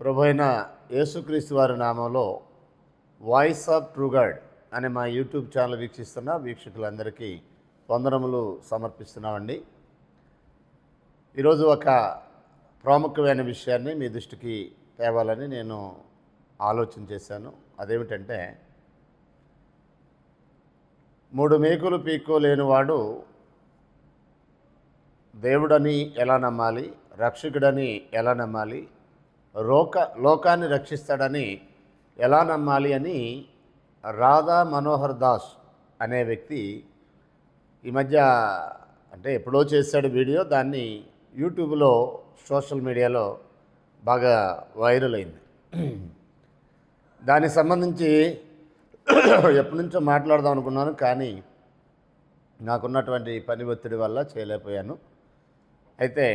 ప్రభు అయిన యేసుక్రీస్తు వారి నామంలో వాయిస్ ఆఫ్ ట్రూగాడ్ అనే మా యూట్యూబ్ ఛానల్ వీక్షిస్తున్న వీక్షకులందరికీ వందనములు సమర్పిస్తున్నామండి. ఈరోజు ఒక ప్రాముఖ్యమైన విషయాన్ని మీ దృష్టికి తేవాలని నేను ఆలోచన చేశాను. అదేమిటంటే మూడు మేకులు పీకో లేనివాడు దేవుడని ఎలా నమ్మాలి రక్షకుడని ఎలా నమ్మాలి లోక లోకాన్ని రక్షిస్తాడని ఎలా నమ్మాలి అని రాధా మనోహర్ దాస్ అనే వ్యక్తి ఈ మధ్య అంటే ఎప్పుడో చేశాడు వీడియో దాన్ని యూట్యూబ్లో సోషల్ మీడియాలో బాగా వైరల్ అయింది. దానికి సంబంధించి ఎప్పటి నుంచో మాట్లాడదాం అనుకున్నాను కానీ నాకున్నటువంటి పని ఒత్తిడి వల్ల చేయలేకపోయాను. అయితే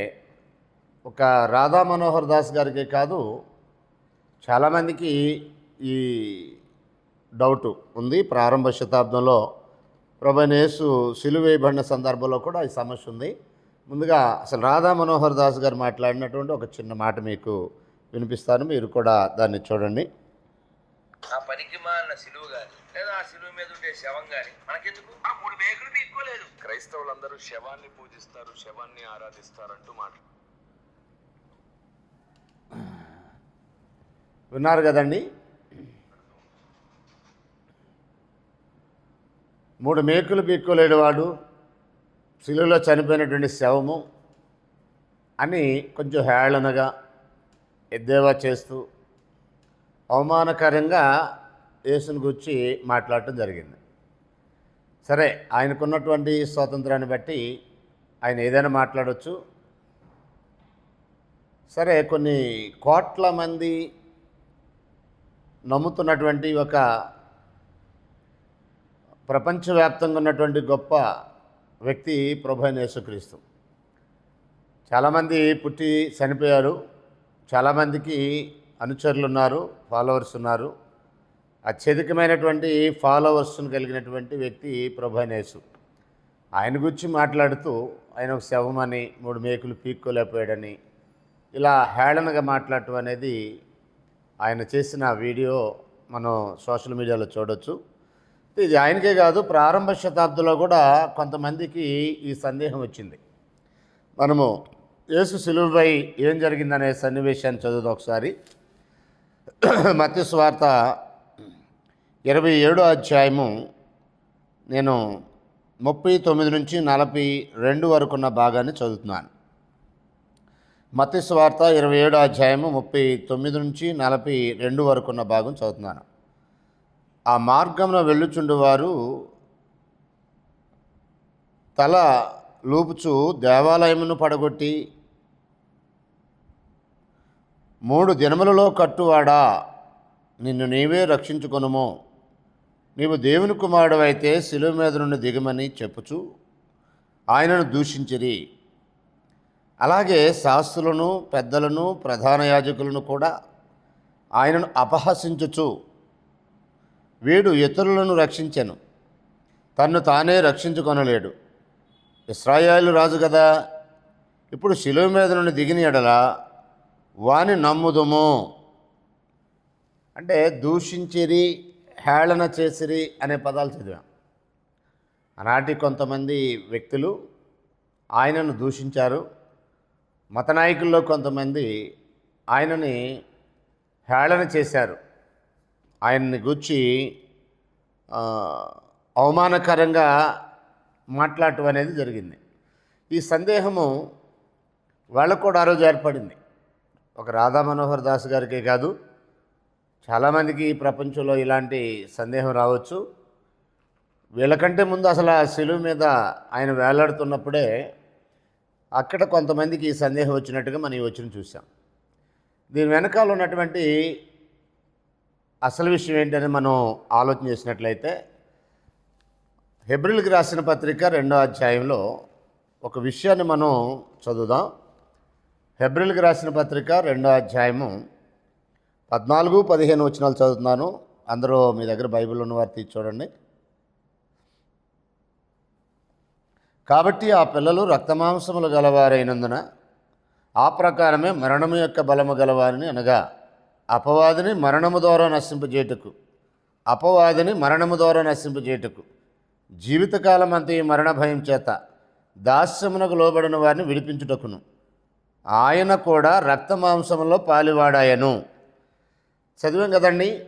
ఒక రాధా మనోహర్ దాస్ గారికి కాదు చాలామందికి ఈ డౌట్ ఉంది. ప్రారంభ శతాబ్దంలో ప్రభనేసు సిలువేయబడిన సందర్భంలో కూడా ఈ సమస్య ఉంది. ముందుగా అసలు రాధా మనోహర్ దాస్ గారు మాట్లాడినటువంటి ఒక చిన్న మాట మీకు వినిపిస్తాను. మీరు కూడా దాన్ని చూడండి. ఆ పనికి మాలిన సిలువ గాని లేదా ఆ సిలువ మీద ఉండే శవం గాని మనకెందుకు? ఆ మూడు మేకులు తీసుకోలేదు క్రైస్తవులందరూ శవాన్ని పూజిస్తారు శవాన్ని ఆరాధిస్తారంటూ మాట విన్నారు కదండి? మూడు మేకులు పీక్కోలేనివాడు శిలువలో చనిపోయినటువంటి శవము అని కొంచెం హేళనగా ఎద్దేవా చేస్తూ అవమానకరంగా యేసుని గురించి మాట్లాడటం జరిగింది. సరే ఆయనకున్నటువంటి స్వాతంత్రాన్ని బట్టి ఆయన ఏదైనా మాట్లాడవచ్చు సరే కొన్ని కోట్ల మంది నమ్ముతున్నటువంటి ఒక ప్రపంచవ్యాప్తంగా ఉన్నటువంటి గొప్ప వ్యక్తి ప్రభు యేసుక్రీస్తు. చాలామంది పుట్టి చనిపోయారు. చాలామందికి అనుచరులు ఉన్నారు ఫాలోవర్స్ ఉన్నారు. అత్యధికమైనటువంటి ఫాలోవర్స్ను కలిగినటువంటి వ్యక్తి ప్రభు ఆయన గురించి మాట్లాడుతూ ఆయన ఒక శవమని మూడు మేకులు పీక్కోలేకపోయాడని ఇలా హేళనగా మాట్లాడటం అనేది ఆయన చేసిన వీడియో మనం సోషల్ మీడియాలో చూడొచ్చు. ఇది ఆయనకే కాదు ప్రారంభ శతాబ్దంలో కూడా కొంతమందికి ఈ సందేహం వచ్చింది. మనము యేసు సిలువపై ఏం జరిగిందనే సన్నివేశాన్ని చదువుదాం ఒకసారి. మత్స్వార్త ఇరవై ఏడో అధ్యాయము నేను ముప్పై తొమ్మిది నుంచి నలభై రెండు వరకు ఉన్న భాగాన్ని చదువుతున్నాను. మత్స్య వార్త ఇరవై ఏడు అధ్యాయము ముప్పై తొమ్మిది నుంచి నలభై రెండు వరకు ఉన్న భాగం చదువుతున్నాను. ఆ మార్గంలో వెళ్ళుచుండువారు తల లూపుచు దేవాలయమును పడగొట్టి మూడు దినములలో కట్టువాడా నిన్ను నీవే రక్షించుకొనుము. నీవు దేవుని కుమారుడవైతే శిలువ మీద నుండి దిగమని చెప్పుచు ఆయనను దూషించిరి. అలాగే శాస్త్రులను పెద్దలను ప్రధాన యాజకులను కూడా ఆయనను అపహసించుచు వీడు ఇతరులను రక్షించను. తన్ను తానే రక్షించుకొనలేడు. ఇస్రాయేలు రాజు కదా ఇప్పుడు శిలువ మీద నుండి దిగిన ఎడలా వాని నమ్ముదుము. అంటే దూషించిరి హేళన చేసిరి అనే పదాలు చదివాం. ఆనాటి కొంతమంది వ్యక్తులు ఆయనను దూషించారు. మత నాయకుల్లో కొంతమంది ఆయనని హేళన చేశారు. ఆయన్ని గూర్చి అవమానకరంగా మాట్లాడటం అనేది జరిగింది. ఈ సందేహము వాళ్ళకు కూడా ఆ రోజు ఏర్పడింది. ఒక రాధా మనోహర్ దాస్ గారికే కాదు చాలామందికి ఈ ప్రపంచంలో ఇలాంటి సందేహం రావచ్చు. వీళ్ళకంటే ముందు అసలు ఆ శిలువు మీద ఆయన వేలాడుతున్నప్పుడే అక్కడ కొంతమందికి ఈ సందేహం వచ్చినట్టుగా మనం ఈ వచ్చిన చూసాం దీని వెనకాల ఉన్నటువంటి అసలు విషయం ఏంటని మనం ఆలోచన చేసినట్లయితే హెబ్రిల్కి రాసిన పత్రిక రెండో అధ్యాయంలో ఒక విషయాన్ని మనం చదువుదాం. హెబ్రిల్కి రాసిన పత్రిక రెండో అధ్యాయము పద్నాలుగు పదిహేను వచనాలు చదువుతున్నాను. అందరూ మీ దగ్గర బైబిల్ ఉన్నవారు తీసి చూడండి. కాబట్టి ఆ పిల్లలు రక్తమాంసములు గలవారైనందున ఆ ప్రకారమే మరణము యొక్క బలము గలవారిని అనగా అపవాదిని మరణము ద్వారా నశింపజేయటకు అపవాదిని మరణము ద్వారా నశింపజేయటకు జీవితకాలం అంత ఈ మరణ భయం చేత దాస్యమునకు లోబడిన వారిని విడిపించుటకును. ఆయన కూడా రక్తమాంసంలో పాలివాడాయను. చదివాం కదండి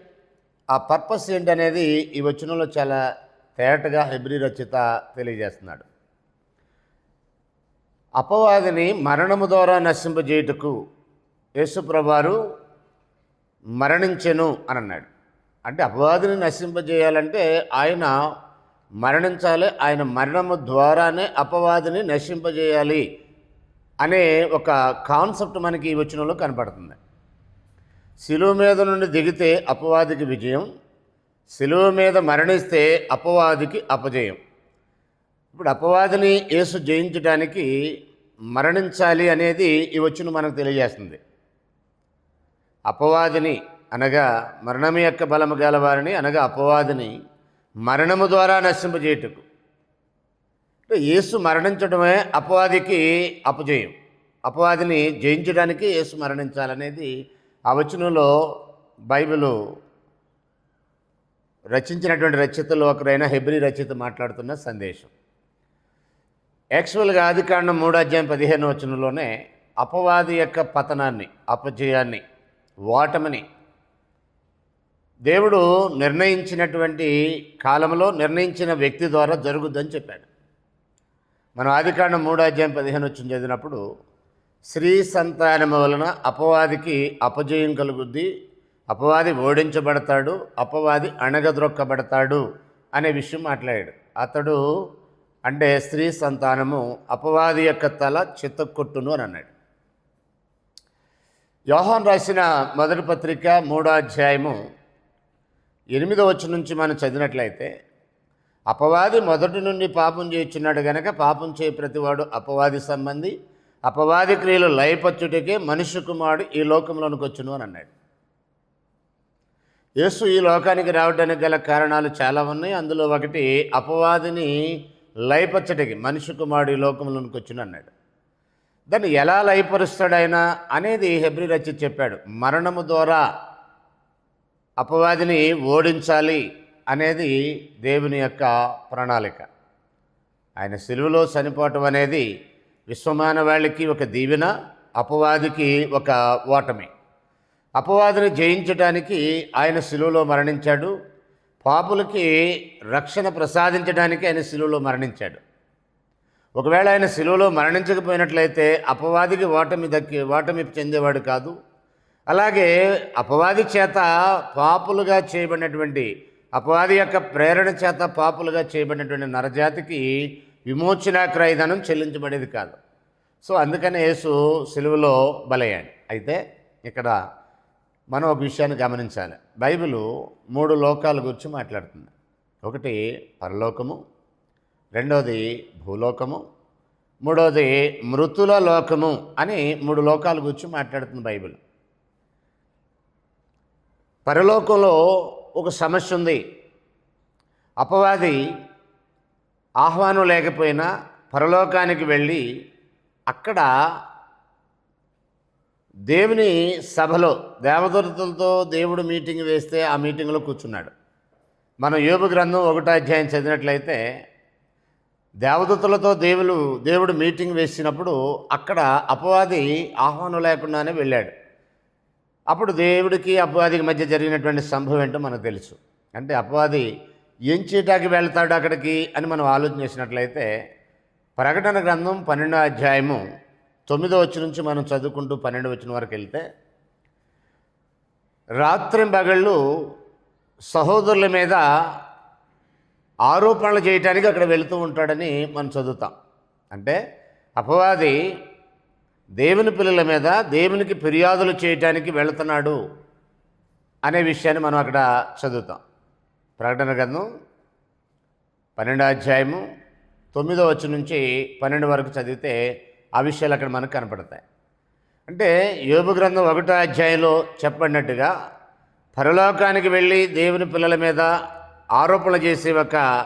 ఆ పర్పస్ ఏంటనేది ఈ వచనంలో చాలా తేటగా హెబ్రి రచిత తెలియజేస్తున్నాడు. అపవాదిని మరణము ద్వారా నశింపజేయుటకు యేసుప్రభారు మరణించెను అని అన్నాడు అంటే అపవాదిని నశింపజేయాలంటే ఆయన మరణించాలి ఆయన మరణము ద్వారానే అపవాదిని నశింపజేయాలి అనే ఒక కాన్సెప్ట్ మనకి ఈ వచనంలో కనపడుతుంది. శిలువ మీద నుండి దిగితే అపవాదికి విజయం శిలువ మీద మరణిస్తే అపవాదికి అపజయం. ఇప్పుడు అపవాదిని యేసు జయించడానికి మరణించాలి అనేది ఈ వచ్చును మనకు తెలియజేస్తుంది. అపవాదిని అనగా మరణం యొక్క బలము గలవారిని అనగా అపవాదిని మరణము ద్వారా నశింపజేయటకు అంటే యేసు మరణించడమే అపవాదికి అపజయం. అపవాదిని జయించడానికి యేసు మరణించాలనేది ఆ వచనంలో బైబిలు రచించినటువంటి రచయితలు ఒకరైన హెబ్రి రచయిత మాట్లాడుతున్న సందేశం. యాక్చువల్గా ఆదికాండం మూడు అధ్యాయం పదిహేను వచనంలోనే అపవాది యొక్క పతనాన్ని అపజయాన్ని ఓటమిని దేవుడు నిర్ణయించినటువంటి కాలంలో నిర్ణయించిన వ్యక్తి ద్వారా జరుగుద్దని చెప్పాడు. మనం ఆదికాండం మూడో అధ్యాయం పదిహేను వచ్చిన చదివినప్పుడు స్త్రీ సంతానము వలన అపవాదికి అపజయం కలుగుద్ది అపవాది ఓడించబడతాడు అపవాది అణగద్రొక్కబడతాడు అనే విషయం మాట్లాడాడు. అతడు అంటే స్త్రీ సంతానము అపవాది యొక్క తల చిత్తకొట్టును అని అన్నాడు. యోహాన్ రాసిన మొదటి పత్రిక మూడో అధ్యాయము ఎనిమిదో వచ్చి నుంచి మనం చదివినట్లయితే అపవాది మొదటి నుండి పాపం చేయుచున్నాడు గనక పాపం చేయ ప్రతివాడు అపవాది సంబంధి అపవాది క్రియలు లయపచ్చుటకే మనిషి కుమారుడు ఈ లోకంలోనికి వచ్చును అని అన్నాడు. యేసు ఈ లోకానికి రావడానికి గల కారణాలు చాలా ఉన్నాయి. అందులో ఒకటి అపవాదిని లయపచ్చటికి మనిషి కుమారుడు ఈ లోకంలోనికి వచ్చిన అన్నాడు. దాన్ని ఎలా లయపరుస్తాడైనా అనేది హెబ్రి రచి చెప్పాడు. మరణము ద్వారా అపవాదిని ఓడించాలి అనేది దేవుని యొక్క ప్రణాళిక. ఆయన సిలువలో చనిపోవటం అనేది విశ్వమానవాళికి ఒక దీవెన అపవాదికి ఒక ఓటమి. అపవాదిని జయించడానికి ఆయన శిలువలో మరణించాడు. పాపులకి రక్షణ ప్రసాదించడానికి ఆయన శిలువలో మరణించాడు. ఒకవేళ ఆయన శిలువలో మరణించకపోయినట్లయితే అపవాదికి ఓటమి దక్కి ఓటమి చెందేవాడు కాదు. అలాగే అపవాది చేత పాపులుగా చేయబడినటువంటి అపవాది యొక్క ప్రేరణ చేత పాపులుగా చేయబడినటువంటి నరజాతికి విమోచన క్రయధనం చెల్లించబడేది కాదు. సో అందుకనే యేసు సెలువులో బలయ్యాడు. అయితే ఇక్కడ మనం ఒక విషయాన్ని గమనించాలి. బైబిల్ మూడు లోకాల గురించి మాట్లాడుతుంది. ఒకటి పరలోకము రెండవది భూలోకము మూడవది మృతుల లోకము అని మూడు లోకాల గురించి మాట్లాడుతుంది బైబిల్. పరలోకంలో ఒక సమస్య ఉంది. అపవాది ఆహ్వానం లేకపోయినా పరలోకానికి వెళ్ళి అక్కడ దేవుని సభలో దేవదూతలతో దేవుడు మీటింగ్ వేస్తే ఆ మీటింగ్లో కూర్చున్నాడు. మనం యోగు గ్రంథం ఒకటో అధ్యాయం చదివినట్లయితే దేవదూతలతో దేవుడు దేవుడు మీటింగ్ వేసినప్పుడు అక్కడ అపవాది ఆహ్వానం లేకుండానే వెళ్ళాడు. అప్పుడు దేవుడికి అపవాదికి మధ్య జరిగినటువంటి సంభవం ఏంటో మనకు తెలుసు. అంటే అపవాది ఏం చేయటానికి వెళ్తాడు అక్కడికి అని మనం ఆలోచన చేసినట్లయితే ప్రకటన గ్రంథం పన్నెండో అధ్యాయము తొమ్మిదో వచ్చి నుంచి మనం చదువుకుంటూ పన్నెండు వచ్చిన వరకు వెళ్తే రాత్రి పగళ్ళు సహోదరుల మీద ఆరోపణలు చేయటానికి అక్కడ వెళుతూ ఉంటాడని మనం చదువుతాం. అంటే అపవాది దేవుని పిల్లల మీద దేవునికి ఫిర్యాదులు చేయటానికి వెళుతున్నాడు అనే విషయాన్ని మనం అక్కడ చదువుతాం. ప్రకటన గ్రంథం పన్నెండో అధ్యాయము తొమ్మిదో వచ్చి నుంచి పన్నెండు వరకు చదివితే ఆ విషయాలు అక్కడ మనకు కనపడతాయి. అంటే యోగ గ్రంథం ఒకటో అధ్యాయంలో చెప్పినట్టుగా పరలోకానికి వెళ్ళి దేవుని పిల్లల మీద ఆరోపణలు చేసే ఒక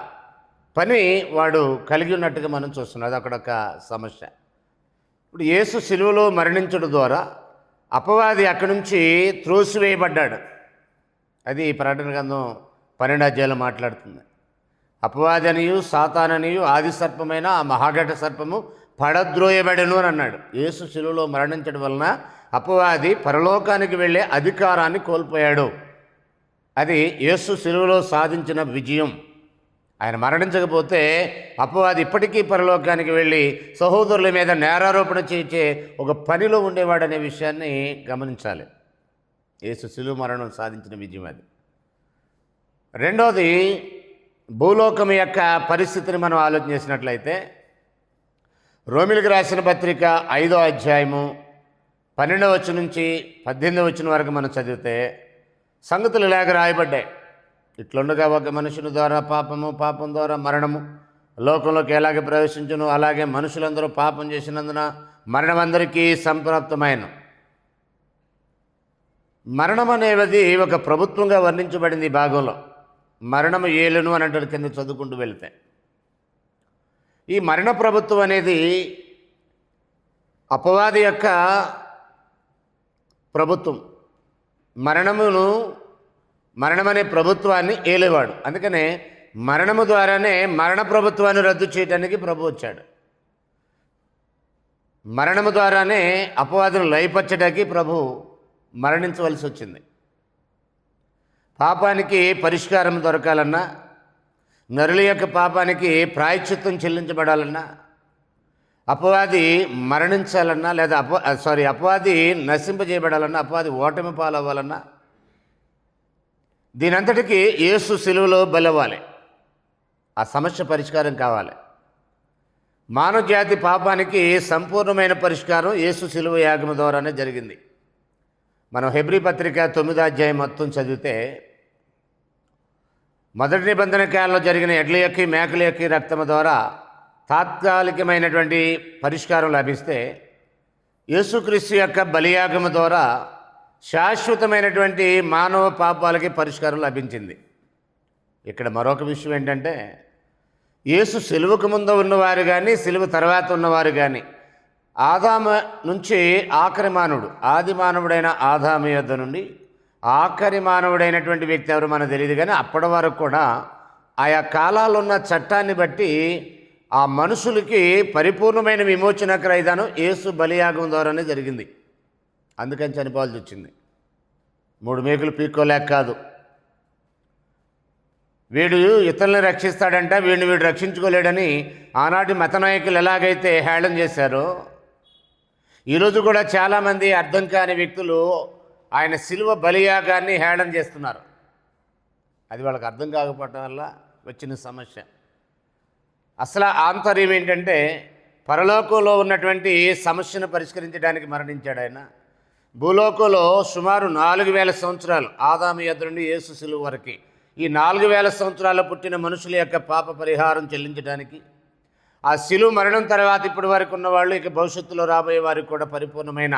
పని వాడు కలిగి ఉన్నట్టుగా మనం చూస్తున్నాం. అది అక్కడ ఒక సమస్య. ఇప్పుడు యేసు సిలువలో మరణించడం ద్వారా అపవాది అక్కడి నుంచి త్రోసివేయబడ్డాడు. అది ప్రకటన గ్రంథం పన్నెండు అధ్యాయంలో మాట్లాడుతుంది. అపవాది అనియు సాతాననియు ఆది సర్పమైన ఆ మహాఘట సర్పము పడద్రోయబడను అని అన్నాడు. యేసు శిలువలో మరణించడం వలన అపవాది పరలోకానికి వెళ్ళే అధికారాన్ని కోల్పోయాడు. అది యేసు శిలువలో సాధించిన విజయం. ఆయన మరణించకపోతే అపవాది ఇప్పటికీ పరలోకానికి వెళ్ళి సహోదరుల మీద నేరారోపణ చేసే ఒక పనిలో ఉండేవాడనే విషయాన్ని గమనించాలి. యేసు శిలువ మరణం సాధించిన విజయం అది. రెండోది భూలోకం యొక్క పరిస్థితిని మనం ఆలోచన చేసినట్లయితే రోమిలకు రాసిన పత్రిక ఐదో అధ్యాయము పన్నెండవ వచ్చి నుంచి పద్దెనిమిదవ వచ్చిన వరకు మనం చదివితే సంగతులు ఇలాగ రాయబడ్డాయి. ఇట్లుండగా ఒక మనుషుని ద్వారా పాపము పాపం ద్వారా మరణము. లోకంలోకి ఎలాగ ప్రవేశించును? అలాగే మనుషులందరూ పాపం చేసినందున మరణం అందరికీ సంప్రాప్తమైన. మరణం అనేది ఒక ప్రభుత్వంగా వర్ణించబడింది ఈ భాగంలో. మరణము ఏలును అని అంటారు కింద చదువుకుంటూ వెళితే. ఈ మరణ ప్రభుత్వం అనేది అపవాది యొక్క ప్రభుత్వం. మరణమును మరణమనే ప్రభుత్వాన్ని ఏలేవాడు. అందుకనే మరణము ద్వారానే మరణ ప్రభుత్వాన్ని రద్దు చేయడానికి ప్రభు వచ్చాడు. మరణము ద్వారానే అపవాదును లయపరచడానికి ప్రభు మరణించవలసి వచ్చింది. పాపానికి పరిష్కారం దొరకాలన్నా నరుల యొక్క పాపానికి ప్రాయశ్చిత్తం చెల్లించబడాలన్నా అపవాది మరణించాలన్నా లేదా అప సారీ అపవాది నశింపజేయబడాలన్నా అపవాది ఓటమి పాలవ్వాలన్నా దీనంతటికీ యేసు సిలువలో బలవ్వాలి. ఆ సమస్య పరిష్కారం కావాలి. మానవ జాతి పాపానికి సంపూర్ణమైన పరిష్కారం యేసు సిలువ యాగం ద్వారానే జరిగింది. మనం హెబ్రి పత్రిక తొమ్మిదో అధ్యాయం మొత్తం చదివితే మొదటి నిబంధన కాలంలో జరిగిన ఎడ్ల యొక్క మేకల యొక్క రక్తము ద్వారా తాత్కాలికమైనటువంటి పరిష్కారం లభిస్తే యేసుక్రీస్తు యొక్క బలియాగము ద్వారా శాశ్వతమైనటువంటి మానవ పాపాలకి పరిష్కారం లభించింది. ఇక్కడ మరొక విషయం ఏంటంటే యేసు సెలువుకు ముందు ఉన్నవారు కానీ సెలువు తర్వాత ఉన్నవారు కానీ ఆదామ నుంచి ఆఖరి మానవుడు ఆది మానవుడైన ఆదాము యొద్ద నుండి ఆఖరి మానవుడైనటువంటి వ్యక్తి ఎవరు మనకు తెలియదు కానీ అప్పటి వరకు కూడా ఆయా కాలాలున్న ఉన్న చట్టాన్ని బట్టి ఆ మనుషులకి పరిపూర్ణమైన విమోచన క్రైదానం ఏసు బలియాగం ద్వారానే జరిగింది. అందుకని చనిపోవాల్సి వచ్చింది. మూడు మేకులు పీక్కోలేక కాదు. వీడు ఇతరులను రక్షిస్తాడంట వీడిని వీడు రక్షించుకోలేడని ఆనాటి మత నాయకులు ఎలాగైతే హేళన చేశారో ఈరోజు కూడా చాలామంది అర్థం కాని వ్యక్తులు ఆయన శిలువ బలియాగాన్ని హేళన చేస్తున్నారు. అది వాళ్ళకి అర్థం కాకపోవటం వల్ల వచ్చిన సమస్య. అసలు ఆంతర్యం ఏంటంటే పరలోకంలో ఉన్నటువంటి సమస్యను పరిష్కరించడానికి మరణించాడు ఆయన. భూలోకంలో సుమారు నాలుగు వేల సంవత్సరాలు ఆదాము యొద్ద నుండి యేసు శిలువ వరకు ఈ నాలుగు వేల సంవత్సరాలు పుట్టిన మనుషుల యొక్క పాప పరిహారం చెల్లించడానికి ఆ శిలువ మరణం తర్వాత ఇప్పటి వరకు ఉన్న వాళ్ళు ఇక భవిష్యత్తులో రాబోయే వారికి కూడా పరిపూర్ణమైన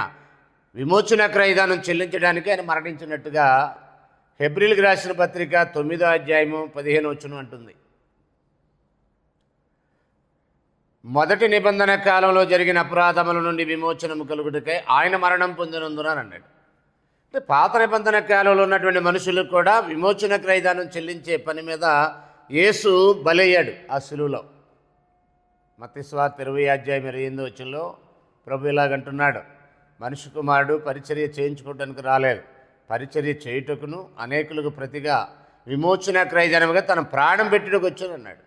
విమోచన క్రయదానం చెల్లించడానికి ఆయన మరణించినట్టుగా ఫిబ్రిల్కి రాసిన పత్రిక తొమ్మిదో అధ్యాయము పదిహేను వచ్చును అంటుంది. మొదటి నిబంధన కాలంలో జరిగిన అపరాధముల నుండి విమోచనము కలుగుటకై ఆయన మరణం పొందినందున అన్నాడు. అంటే పాత నిబంధన కాలంలో ఉన్నటువంటి మనుషులు కూడా విమోచన క్రయదానం చెల్లించే పని మీద యేసు బలయ్యాడు ఆ సులువులో. మత్స్వార్త ఇరవై అధ్యాయం ఇరవై ఎనిమిది వచ్చంలో ప్రభు ఇలాగంటున్నాడు మనిషి కుమారుడు పరిచర్య చేయించుకోవడానికి రాలేదు. పరిచర్య చేయుటకును అనేకులకు ప్రతిగా విమోచన క్రయజనముగా తన ప్రాణం పెట్టుటకు వచ్చాను అన్నాడు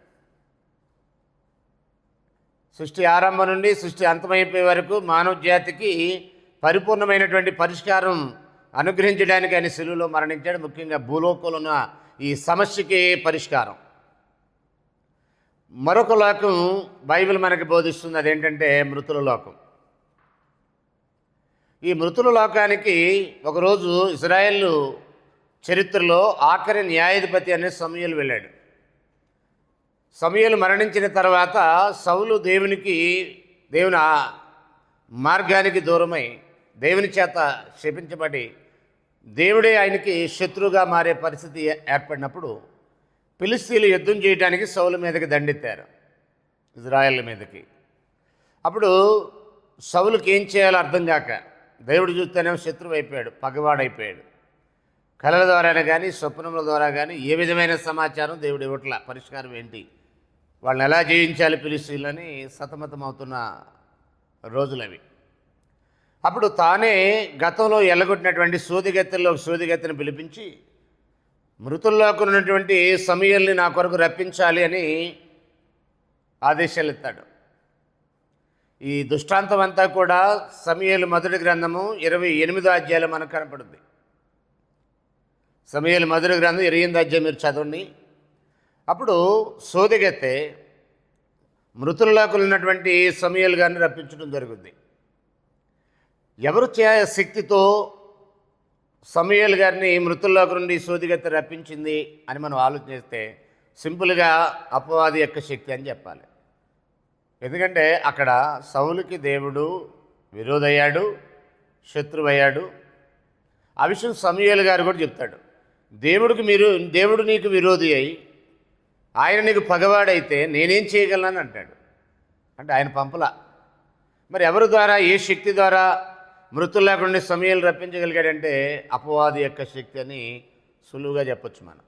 సృష్టి ఆరంభం నుండి సృష్టి అంతమైపోయే వరకు మానవ జాతికి పరిపూర్ణమైనటువంటి పరిష్కారం అనుగ్రహించడానికి ఆయన సెలువులో మరణించాడు. ముఖ్యంగా భూలోకంలో ఉన్న ఈ సమస్యకి పరిష్కారం. మరొక లోకం బైబిల్ మనకి బోధిస్తుంది. అదేంటంటే మృతుల లోకం. ఈ మృతుల లోకానికి ఒకరోజు ఇజ్రాయెల్ చరిత్రలో ఆఖరి న్యాయాధిపతి అనే సమయలు వెళ్ళాడు. సమయలు మరణించిన తర్వాత సౌలు దేవునికి దేవుని మార్గానికి దూరమై దేవుని చేత శపించబడి దేవుడే ఆయనకి శత్రువుగా మారే పరిస్థితి ఏర్పడినప్పుడు పిలిస్తీలు యుద్ధం చేయడానికి సౌలు మీదకి దండెత్తారు ఇజ్రాయెల్ మీదకి. అప్పుడు సౌలుకి ఏం చేయాలో అర్థం కాక దేవుడు చూస్తేనేమో శత్రువు అయిపోయాడు పగవాడైపోయాడు. కళల ద్వారానే కానీ స్వప్నముల ద్వారా కానీ ఏ విధమైన సమాచారం దేవుడు ఇవ్వట్ల? పరిష్కారం ఏంటి? వాళ్ళని ఎలా జయించాలి పిలిస్తీలని సతమతం అవుతున్న రోజులవి. అప్పుడు తానే గతంలో ఎల్లగొట్టినటువంటి సూదిగత్తెల్లో ఒక సూదిగత్తెని పిలిపించి మృతుల్లోకి ఉన్నటువంటి సమయల్ని నా కొరకు రప్పించాలి అని ఆదేశాలు ఇస్తాడు. ఈ దృష్టాంతం అంతా కూడా సమయలు మొదటి గ్రంథము ఇరవై ఎనిమిదో అధ్యాయంలో మనకు కనపడుద్ది. సమయలు మొదటి గ్రంథం ఇరవై ఎనిమిది అధ్యాయం మీరు చదవండి. అప్పుడు సోదిగెత్తే మృతుల్లోకి ఉన్నటువంటి సమయలు గారిని రప్పించడం జరుగుద్ది. ఎవరు చే శక్తితో సమయలు గారిని మృతుల్లోకి నుండి సోదిగెత్తి రప్పించింది అని మనం ఆలోచిస్తే సింపుల్గా అపవాది యొక్క శక్తి అని చెప్పాలి. ఎందుకంటే అక్కడ సౌలుకి దేవుడు విరోధయ్యాడు శత్రువయ్యాడు. ఆ విషయం సమయల్ గారు కూడా చెప్తాడు. దేవుడికి మీరు దేవుడు నీకు విరోధి అయి ఆయన నీకు పగవాడైతే నేనేం చేయగలను అంటాడు. అంటే ఆయన పంపలా. మరి ఎవరి ద్వారా ఏ శక్తి ద్వారా మృతులు లేకుండా సమయాలు రప్పించగలిగాడంటే అపవాది యొక్క శక్తి అని సులువుగా చెప్పొచ్చు మనం.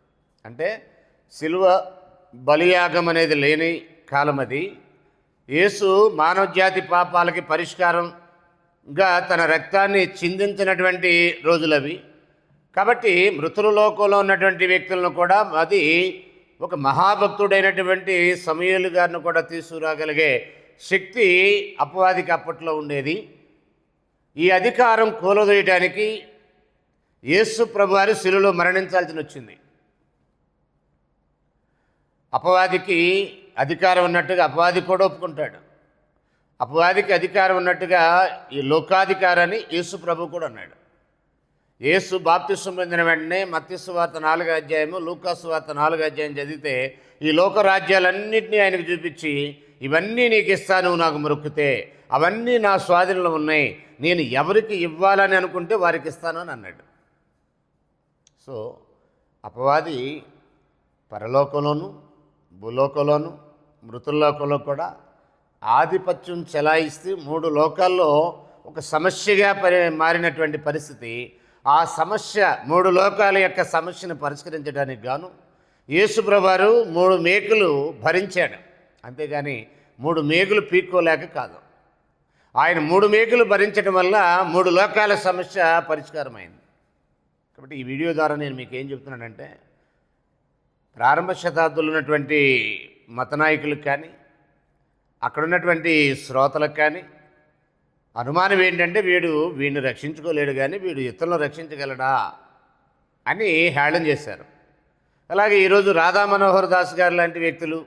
అంటే సిలువ బలియాగం అనేది లేని కాలం అది. యేసు మానవజాతి పాపాలకి పరిష్కారంగా తన రక్తాన్ని చిందించినటువంటి రోజులవి. కాబట్టి మృతుల లోకంలో ఉన్నటువంటి వ్యక్తులను కూడా అది ఒక మహాభక్తుడైనటువంటి సమయలు గారిని కూడా తీసుకురాగలిగే శక్తి అపవాదికి అప్పట్లో ఉండేది. ఈ అధికారం కూలదీయటానికి యేసు ప్రభువారి శిలులో మరణించాల్సి వచ్చింది. అపవాదికి అధికారం ఉన్నట్టుగా అపవాది కూడా ఒప్పుకుంటాడు. అపవాదికి అధికారం ఉన్నట్టుగా ఈ లోకాధికారాన్ని యేసు ప్రభు కూడా అన్నాడు. యేసు బాప్తిస్వం పొందిన వెంటనే మత్స్సు వార్త నాలుగో అధ్యాయము లూకాసువార్త నాలుగో అధ్యాయం చదివితే ఈ లోక రాజ్యాలన్నింటినీ ఆయనకు చూపించి ఇవన్నీ నీకు ఇస్తాను నాకు మొరుక్కుతే అవన్నీ నా స్వాధీనంలో ఉన్నాయి. నేను ఎవరికి ఇవ్వాలని అనుకుంటే వారికి ఇస్తాను అని అన్నాడు. సో అపవాది పరలోకంలోను భూలోకంలోను మృతుల్లోకంలో కూడా ఆధిపత్యం చెలాయిస్తూ మూడు లోకాల్లో ఒక సమస్యగా పరి మారినటువంటి పరిస్థితి. ఆ సమస్య మూడు లోకాల యొక్క సమస్యను పరిష్కరించడానికి గాను యేసుప్రభారు మూడు మేకులు భరించాడు. అంతేగాని మూడు మేకులు పీక్కోలేక కాదు. ఆయన మూడు మేకులు భరించడం వల్ల మూడు లోకాల సమస్య పరిష్కారమైంది. కాబట్టి ఈ వీడియో ద్వారా నేను మీకు ఏం చెప్తున్నానంటే ప్రారంభ శతాబ్దంలో ఉన్నటువంటి మత నాయకులకు కానీ అక్కడున్నటువంటి శ్రోతలకు కానీ అనుమానం ఏంటంటే వీడు వీడిని రక్షించుకోలేడు కానీ వీడు ఇతరులను రక్షించగలడా అని హేళన చేశారు. అలాగే ఈరోజు రాధా మనోహర్ దాస్ గారు లాంటి వ్యక్తులు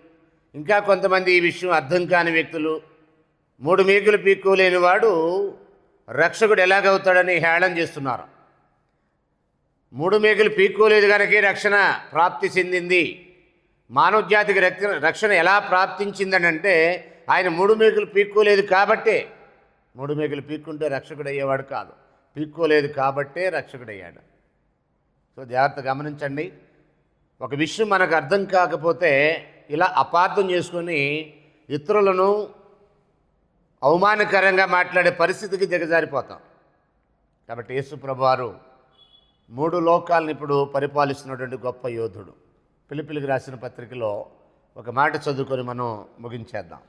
ఇంకా కొంతమంది ఈ విషయం అర్థం కాని వ్యక్తులు మూడు మేకులు పీక్కోలేని వాడు రక్షకుడు ఎలాగవుతాడని హేళన చేస్తున్నారు. మూడు మేకులు పీక్కోలేదు కనుక రక్షణ ప్రాప్తి చెందింది. మానవజాతికి రక్షణ రక్షణ ఎలా ప్రాప్తించిందని అంటే ఆయన మూడు మేకులు పీక్కోలేదు కాబట్టే. మూడు మేకులు పీక్కుంటే రక్షకుడు అయ్యేవాడు కాదు. పీక్కోలేదు కాబట్టే రక్షకుడయ్యాడు. సో జాగ్రత్త గమనించండి. ఒక విషయం మనకు అర్థం కాకపోతే ఇలా అపార్థం చేసుకొని ఇతరులను అవమానకరంగా మాట్లాడే పరిస్థితికి దిగజారిపోతాం. కాబట్టి యేసుప్రభు వారు మూడు లోకాలను ఇప్పుడు పరిపాలిస్తున్నటువంటి గొప్ప యోధుడు. పిలిపిలికి రాసిన పత్రికలో ఒక మాట చదువుకొని మనం ముగించేద్దాం.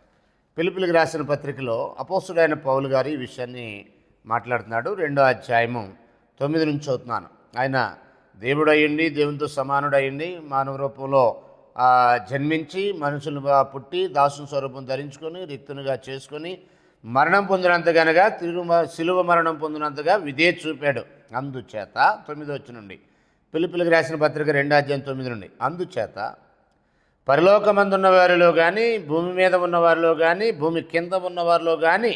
పిలిపిలికి రాసిన పత్రికలో అపోసుడైన పౌలు గారు ఈ విషయాన్ని మాట్లాడుతున్నాడు. రెండో అధ్యాయము తొమ్మిది నుంచి చదువుతున్నాను. ఆయన దేవుడు దేవునితో సమానుడయ్యండి మానవ రూపంలో జన్మించి మనుషులుగా పుట్టి దాసుని స్వరూపం ధరించుకొని రిక్తునిగా చేసుకొని మరణం పొందినంతగానగా తిరుగు శిలువ మరణం పొందినంతగా విధే చూపాడు. అందుచేత తొమ్మిది వచ్చి నుండి పిలుపులకు రాసిన పత్రిక రెండో అధ్యాయం తొమ్మిది నుండి అందుచేత పరలోకమందున్న వారిలో కానీ భూమి మీద ఉన్నవారిలో కానీ భూమి కింద ఉన్నవారిలో కానీ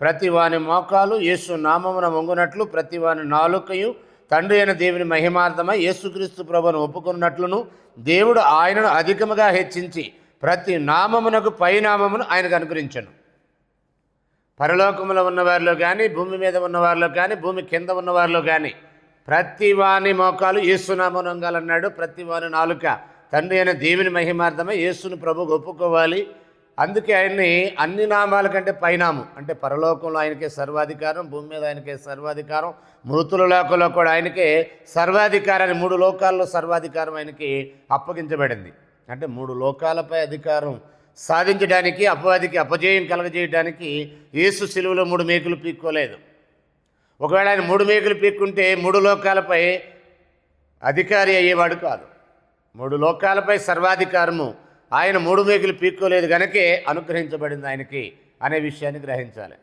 ప్రతి వాని మోకాలు యేసు నామమున వంగునట్లు ప్రతి వాని నాలుకయు తండ్రి అయిన దేవుని మహిమార్థమై యేసుక్రీస్తు ప్రభును ఒప్పుకున్నట్లును దేవుడు ఆయనను అధికముగా హెచ్చించి ప్రతి నామమునకు పైనామమును ఆయనకు అనుగ్రహించను. పరలోకములో ఉన్నవారిలో కానీ భూమి మీద ఉన్నవారిలో కానీ భూమి కింద ఉన్నవారిలో కానీ ప్రతి వాని మోకాలు యేసునామనంగాలన్నాడు ప్రతి వాని నాలుక తండ్రి అయిన దేవుని మహిమార్థమే యేసును ప్రభు ఒప్పుకోవాలి. అందుకే ఆయన్ని అన్ని నామాల కంటే పైనాము. అంటే పరలోకంలో ఆయనకే సర్వాధికారం భూమి మీద ఆయనకే సర్వాధికారం మృతుల లోకంలో కూడా ఆయనకే సర్వాధికారాన్ని మూడు లోకాల్లో సర్వాధికారం ఆయనకి అప్పగించబడింది. అంటే మూడు లోకాలపై అధికారం సాధించడానికి అపవాదికి అపజయం కలగజేయడానికి యేసు సిలువలో మూడు మేకులు పీక్కోలేదు. ఒకవేళ ఆయన మూడు మేకులు పీక్కుంటే మూడు లోకాలపై అధికారి అయ్యేవాడు కాదు. మూడు లోకాలపై సర్వాధికారము. ఆయన మూడు మేకులు పీక్కోలేదు గనకే అనుగ్రహించబడింది ఆయనకి అనే విషయాన్ని గ్రహించాలి.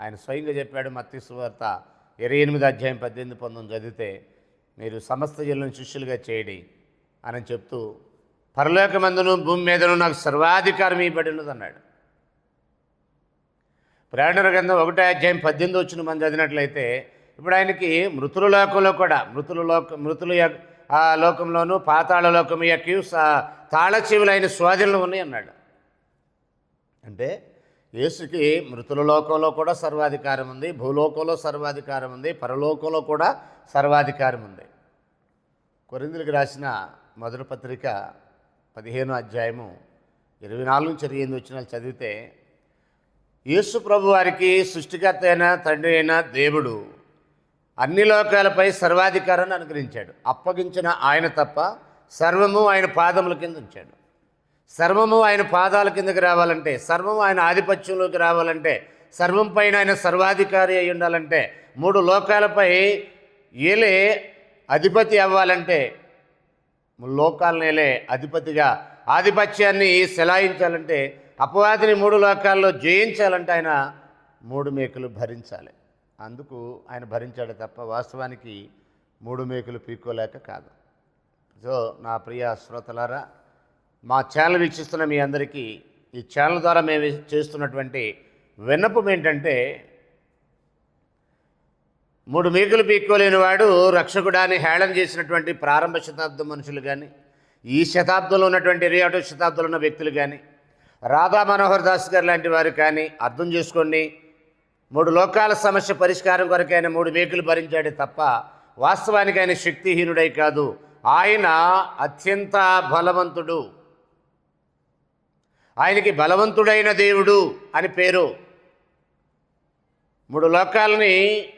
ఆయన స్వయంగా చెప్పాడు మత్తి సువార్త ఇరవై ఎనిమిది అధ్యాయం పద్దెనిమిది పంతొమ్మిది చదివితే మీరు సమస్త జిల్లను శిష్యులుగా చేయండి అని చెప్తూ పరలోకమందును భూమి మీదను నాకు సర్వాధికారం ఇవ్వబడినది అన్నాడు. ప్రయాణ గ్రంథం ఒకటే అధ్యాయం పద్దెనిమిది వచ్చిన మనం చదివినట్లయితే ఇప్పుడు ఆయనకి మృతుల లోకంలో కూడా మృతుల లోక మృతుల యొక్క ఆ లోకంలోనూ పాతాళ లోకం యొక్క తాళచెవులు ఆయన స్వాధీనంలో ఉన్నాయి అన్నాడు. అంటే యేసుకి మృతుల లోకంలో కూడా సర్వాధికారం ఉంది భూలోకంలో సర్వాధికారం ఉంది పరలోకంలో కూడా సర్వాధికారం ఉంది. కొరిందులకు రాసిన మొదటి పత్రిక పదిహేను అధ్యాయము ఇరవై నాలుగు నుంచి ఇరవై ఎనిమిది వచ్చిన చదివితే యేసు ప్రభు వారికి సృష్టికర్త అయిన తండ్రి అయిన దేవుడు అన్ని లోకాలపై సర్వాధికారాన్ని అనుగ్రహించాడు. అప్పగించిన ఆయన తప్ప సర్వము ఆయన పాదముల కింద ఉంచాడు. సర్వము ఆయన పాదాల కిందకి రావాలంటే సర్వము ఆయన ఆధిపత్యంలోకి రావాలంటే సర్వం పైన ఆయన సర్వాధికారి అయి ఉండాలంటే మూడు లోకాలపై ఏలే అధిపతి అవ్వాలంటే లోకాలనేలే అధిపతిగా ఆధిపత్యాన్ని సెలాయించాలంటే అపవాదిని మూడు లోకాల్లో జయించాలంటే ఆయన మూడు మేకలు భరించాలి. అందుకు ఆయన భరించాడు తప్ప వాస్తవానికి మూడు మేకులు పీక్కోలేక కాదు. సో నా ప్రియ శ్రోతలారా మా ఛానల్ వీక్షిస్తున్న మీ అందరికీ ఈ ఛానల్ ద్వారా మేము చేస్తున్నటువంటి విన్నపం ఏంటంటే మూడు మేకులు పీక్కోలేని వాడు రక్షకుడాన్ని హేళన చేసినటువంటి ప్రారంభ శతాబ్దం మనుషులు కానీ ఈ శతాబ్దంలో ఉన్నటువంటి ఇరవై ఒకటో శతాబ్దంలో ఉన్న వ్యక్తులు కానీ రాధా మనోహర్ దాస్ గారు లాంటి వారు కానీ అర్థం చేసుకోండి. మూడు లోకాల సమస్య పరిష్కారం కొరకు ఆయన మూడు మేకులు భరించాడే తప్ప వాస్తవానికి ఆయన శక్తిహీనుడై కాదు. ఆయన అత్యంత బలవంతుడు. ఆయనకి బలవంతుడైన దేవుడు అని పేరు. మూడు లోకాలని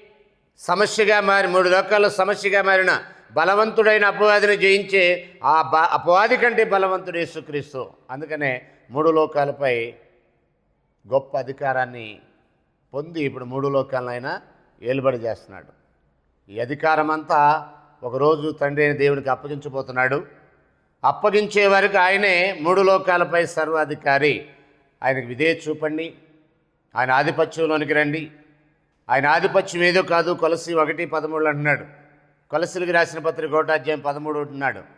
సమస్యగా మారి మూడు లోకాల్లో సమస్యగా మారిన బలవంతుడైన అపవాదిని జయించే ఆ బ అపవాది కంటే బలవంతుడు యేసుక్రీస్తు. అందుకనే మూడు లోకాలపై గొప్ప అధికారాన్ని పొంది ఇప్పుడు మూడు లోకాలనైనా ఏలుబడి చేస్తున్నాడు. ఈ అధికారం అంతా ఒకరోజు తండ్రి అయిన దేవునికి అప్పగించబోతున్నాడు. అప్పగించే వరకు ఆయనే మూడు లోకాలపై సర్వాధికారి. ఆయనకు విధేయ చూపండి. ఆయన ఆధిపత్యంలోనికి రండి. ఆయన ఆధిపత్యం ఏదో కాదు. కొలసి ఒకటి పదమూడు అంటున్నాడు. కొలసిలకు రాసిన పత్రిక కోటాధ్యాయం పదమూడు అంటున్నాడు.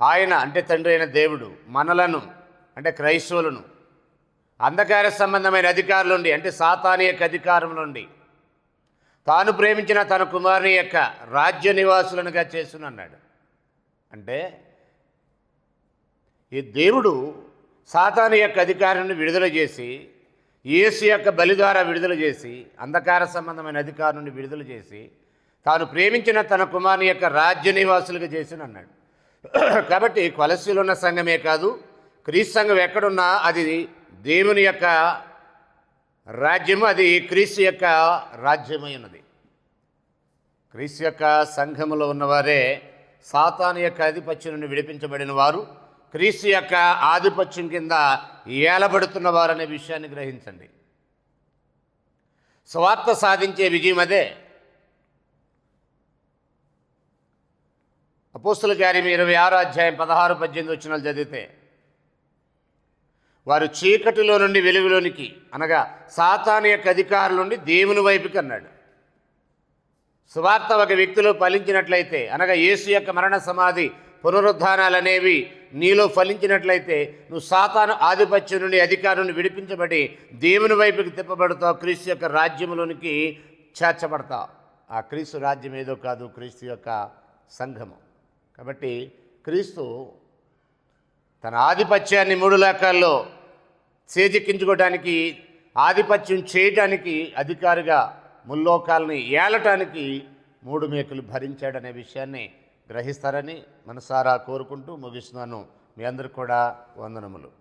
ఆయన అంటే తండ్రి అయిన దేవుడు మనలను అంటే క్రైస్తవులను అంధకార సంబంధమైన అధికారుల నుండి అంటే సాతాని యొక్క అధికారం నుండి తాను ప్రేమించిన తన కుమారుని యొక్క రాజ్య నివాసులనుగా చేసునన్నాడు అంటే ఈ దేవుడు సాతాను యొక్క అధికారాన్ని విడుదల చేసి యేసు యొక్క బలి ద్వారా విడుదల చేసి అంధకార సంబంధమైన అధికారం నుండి విడుదల చేసి తాను ప్రేమించిన తన కుమారుని యొక్క రాజ్య నివాసులుగా చేసిన అన్నాడు. కాబట్టి కొలసీలో ఉన్న సంఘమే కాదు క్రీస్తు సంఘం ఎక్కడున్నా అది దేవుని యొక్క రాజ్యము అది క్రీస్తు యొక్క రాజ్యమై ఉన్నది. క్రీస్తు యొక్క సంఘములో ఉన్నవారే సాతాను యొక్క ఆధిపత్యం నుండి విడిపించబడిన వారు క్రీస్తు యొక్క ఆధిపత్యం కింద ఏలబడుతున్నవారు అనే విషయాన్ని గ్రహించండి. స్వార్థ సాధించే విజయం అదే. అపోస్తుల కార్యం ఇరవై ఆరో అధ్యాయం పదహారు పద్దెనిమిది వచ్చినాలు చదివితే వారు చీకటిలో నుండి వెలుగులోనికి అనగా సాతాను యొక్క అధికారుల నుండి దేవుని వైపుకి అన్నాడు. సువార్త ఒక వ్యక్తిలో ఫలించినట్లయితే అనగా యేసు యొక్క మరణ సమాధి పునరుద్ధానాలు అనేవి నీలో ఫలించినట్లయితే నువ్వు సాతాను ఆధిపత్యం నుండి అధికారుని విడిపించబడి దేవుని వైపుకి తిప్పబడతావు క్రీస్తు యొక్క రాజ్యంలోనికి చేర్చబడతావు. ఆ క్రీస్తు రాజ్యం ఏదో కాదు క్రీస్తు యొక్క సంఘము. కాబట్టి క్రీస్తు తన ఆధిపత్యాన్ని మూడు లోకాల్లో చేజిక్కించుకోవడానికి ఆధిపత్యం చేయటానికి అధికారిగా ముల్లోకాలని ఏలటానికి మూడు మేకలు భరించాడనే విషయాన్ని గ్రహిస్తారని మనసారా కోరుకుంటూ ముగిస్తున్నాను. మీ అందరికి కూడా వందనములు.